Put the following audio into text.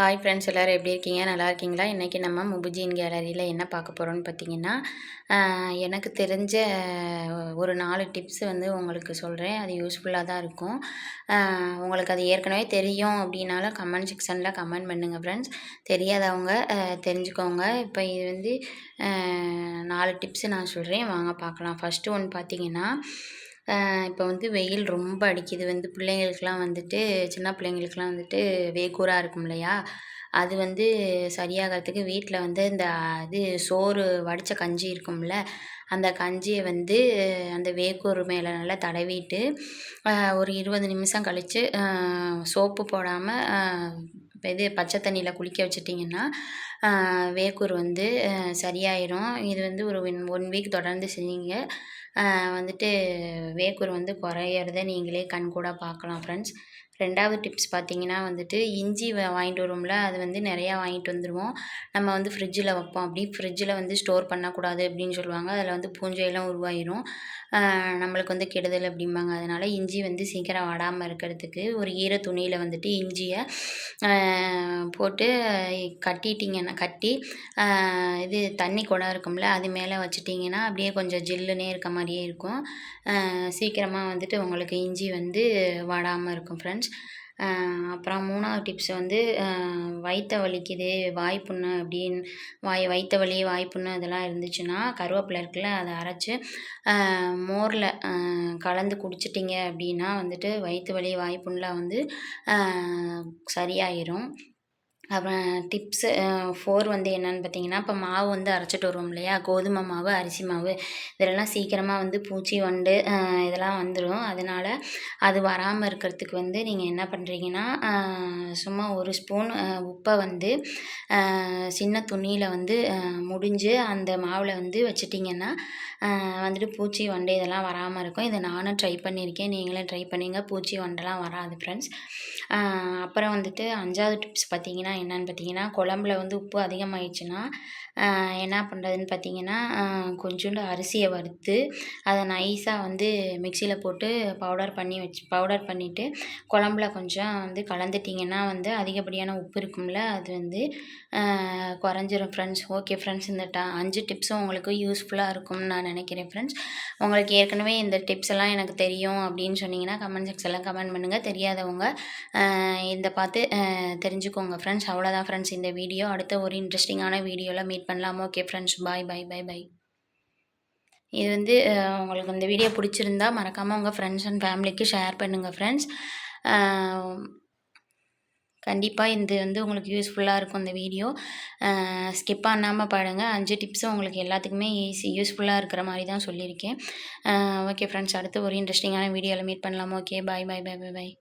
Hi friends எல்லோரும் எப்படி இருக்கீங்க? நல்லா இருக்கீங்களா? இன்றைக்கி நம்ம முபுஜின் கேலரியில் என்ன பார்க்க போகிறோம்னு பார்த்தீங்கன்னா எனக்கு தெரிஞ்ச ஒரு நாலு டிப்ஸ் வந்து உங்களுக்கு சொல்கிறேன் அது யூஸ்ஃபுல்லாக தான் இருக்கும். உங்களுக்கு அது ஏற்கனவே தெரியும் அப்படின்னாலும் கமெண்ட் செக்ஷனில் கமெண்ட் பண்ணுங்கள் ஃப்ரெண்ட்ஸ் தெரியாதவங்க தெரிஞ்சுக்கோங்க. இப்போ இது வந்து நாலு டிப்ஸு நான் சொல்கிறேன் வாங்க பார்க்கலாம். ஃபஸ்ட்டு ஒன்று பார்த்தீங்கன்னா இப்போ வந்து வெயில் ரொம்ப அடிக்குது. வந்து பிள்ளைங்களுக்குலாம் வந்துட்டு சின்ன பிள்ளைங்களுக்குலாம் வந்துட்டு வேக்கூராக இருக்கும் இல்லையா? அது வந்து சரியாகிறதுக்கு வீட்டில் வந்து இந்த இது சோறு வடித்த கஞ்சி இருக்கும்ல அந்த கஞ்சியை வந்து அந்த வேக்கூர் மேலே நல்லா தடவிட்டு ஒரு இருபது நிமிஷம் கழித்து சோப்பு போடாமல் இப்போ இது பச்சை தண்ணியில் குளிக்க வச்சிட்டிங்கன்னா வேக்கூர் வந்து சரியாயிரும். இது வந்து ஒரு ஒன் ஒன் வீக் தொடர்ந்து செஞ்சீங்க வந்துட்டு வேக்கூர் வந்து குறையிறத நீங்களே கண்கூட பார்க்கலாம் ஃப்ரெண்ட்ஸ் ரெண்டாவது டிப்ஸ் பார்த்தீங்கன்னா வந்துட்டு இஞ்சி வாங்கிட்டு வருவோம்ல அது வந்து நிறையா வாங்கிட்டு வந்துடுவோம் நம்ம வந்து ஃப்ரிட்ஜில் வைப்போம். அப்படி ஃப்ரிட்ஜில் வந்து ஸ்டோர் பண்ணக்கூடாது அப்படின்னு சொல்லுவாங்க. அதில் வந்து பூஞ்சையெல்லாம் உருவாயிரும். நம்மளுக்கு வந்து கெடுதல் அப்படிம்பாங்க. அதனால் இஞ்சி வந்து சீக்கிரம் வாடாமல் இருக்கிறதுக்கு ஒரு ஈர துணியில் வந்துட்டு இஞ்சியை போட்டு கட்டிட்டிங்கன்னா கட்டி இது தண்ணி குடம் இருக்கும்ல அது மேலே வச்சுட்டிங்கன்னா அப்படியே கொஞ்சம் ஜில்லுனே இருக்க மாதிரியே இருக்கும். சீக்கிரமாக வந்துட்டு உங்களுக்கு இஞ்சி வந்து வாடாமல் இருக்கும் ஃப்ரெண்ட்ஸ் அப்புறம் மூணாவது டிப்ஸ் வந்து வயிற்ற வலிக்குது வாய் புண்ணு அப்படின்னு வாய் வயிற்று வலி வாய் புண்ணு இதெல்லாம் இருந்துச்சுன்னா கருவேப்பிலை இருக்குல்ல அதை அரைச்சி மோரில் கலந்து குடிச்சிட்டிங்க அப்படின்னா வந்துட்டு வயிற்று வலி வாய் வந்து சரியாயிரும். அப்புறம் டிப்ஸு ஃபோர் வந்து என்னென்னு பார்த்தீங்கன்னா இப்போ மாவு வந்து அரைச்சிட்டு வருவோம் இல்லையா? கோதுமை மாவு அரிசி மாவு. இதெல்லாம் சீக்கிரமாக வந்து பூச்சி வண்டு இதெல்லாம் வந்துடும் அதனால் அது வராமல் இருக்கிறதுக்கு வந்து நீங்கள் என்ன பண்ணுறீங்கன்னா சும்மா ஒரு ஸ்பூன் உப்பை வந்து சின்ன துணியில் வந்து முடிஞ்சு அந்த மாவில் வந்து வச்சிட்டிங்கன்னா வந்துட்டு பூச்சி வண்டு இதெல்லாம் வராமல் இருக்கும். இதை நானும் ட்ரை பண்ணியிருக்கேன். நீங்களும் ட்ரை பண்ணிங்க. பூச்சி வண்டெல்லாம் வராது ஃப்ரெண்ட்ஸ் அப்புறம் வந்துட்டு அஞ்சாவது டிப்ஸ் பார்த்தீங்கன்னா என்னன்னு பார்த்தீங்கன்னா குழம்புல வந்து உப்பு அதிகமாகிடுச்சுன்னா என்ன பண்ணுறதுன்னு பார்த்தீங்கன்னா கொஞ்சோண்டு அரிசியை வறுத்து அதை நைஸாக வந்து மிக்சியில் போட்டு பவுடர் பண்ணி வச்சு பவுடர் பண்ணிவிட்டு குழம்புல கொஞ்சம் வந்து கலந்துட்டிங்கன்னா வந்து அதிகப்படியான உப்பு இருக்கும்ல அது வந்து குறைஞ்சிரும் ஃப்ரெண்ட்ஸ் ஓகே ஃப்ரெண்ட்ஸ் இந்த ட அஞ்சு டிப்ஸும் உங்களுக்கு யூஸ்ஃபுல்லாக இருக்கும்னு நான் நினைக்கிறேன் ஃப்ரெண்ட்ஸ் உங்களுக்கு ஏற்கனவே இந்த டிப்ஸ் எல்லாம் எனக்கு தெரியும் அப்படின்னு சொன்னீங்கன்னா கமெண்ட் செக்ஷனில் கமெண்ட் பண்ணுங்கள் தெரியாதவங்க இந்த பார்த்து தெரிஞ்சுக்கோங்க ஃப்ரெண்ட்ஸ் ஃப்ரெண்ட்ஸ் அவ்வளோதான் ஃப்ரெண்ட்ஸ் இந்த வீடியோ அடுத்த ஒரு இன்ட்ரெஸ்டிங்கான வீடியோவில் மீட் பண்ணலாம்? ஓகே ஃப்ரெண்ட்ஸ் பாய் பாய் பாய் பாய் இது வந்து உங்களுக்கு இந்த வீடியோ பிடிச்சிருந்தா மறக்காமல் உங்கள் ஃப்ரெண்ட்ஸ் அண்ட் ஃபேமிலிக்கு ஷேர் பண்ணுங்கள் ஃப்ரெண்ட்ஸ் கண்டிப்பாக இது வந்து உங்களுக்கு யூஸ்ஃபுல்லாக இருக்கும் இந்த வீடியோ ஸ்கிப் பண்ணாமல் பாருங்கள் அஞ்சு டிப்ஸும் உங்களுக்கு எல்லாத்துக்குமே ஈஸி யூஸ்ஃபுல்லாக இருக்கிற மாதிரி தான் சொல்லியிருக்கேன். ஓகே ஃப்ரெண்ட்ஸ் அடுத்து ஒரு இன்ட்ரெஸ்டிங்கான வீடியோவில் மீட் பண்ணலாம்? ஓகே பாய் பாய் பாய் பாய் பாய்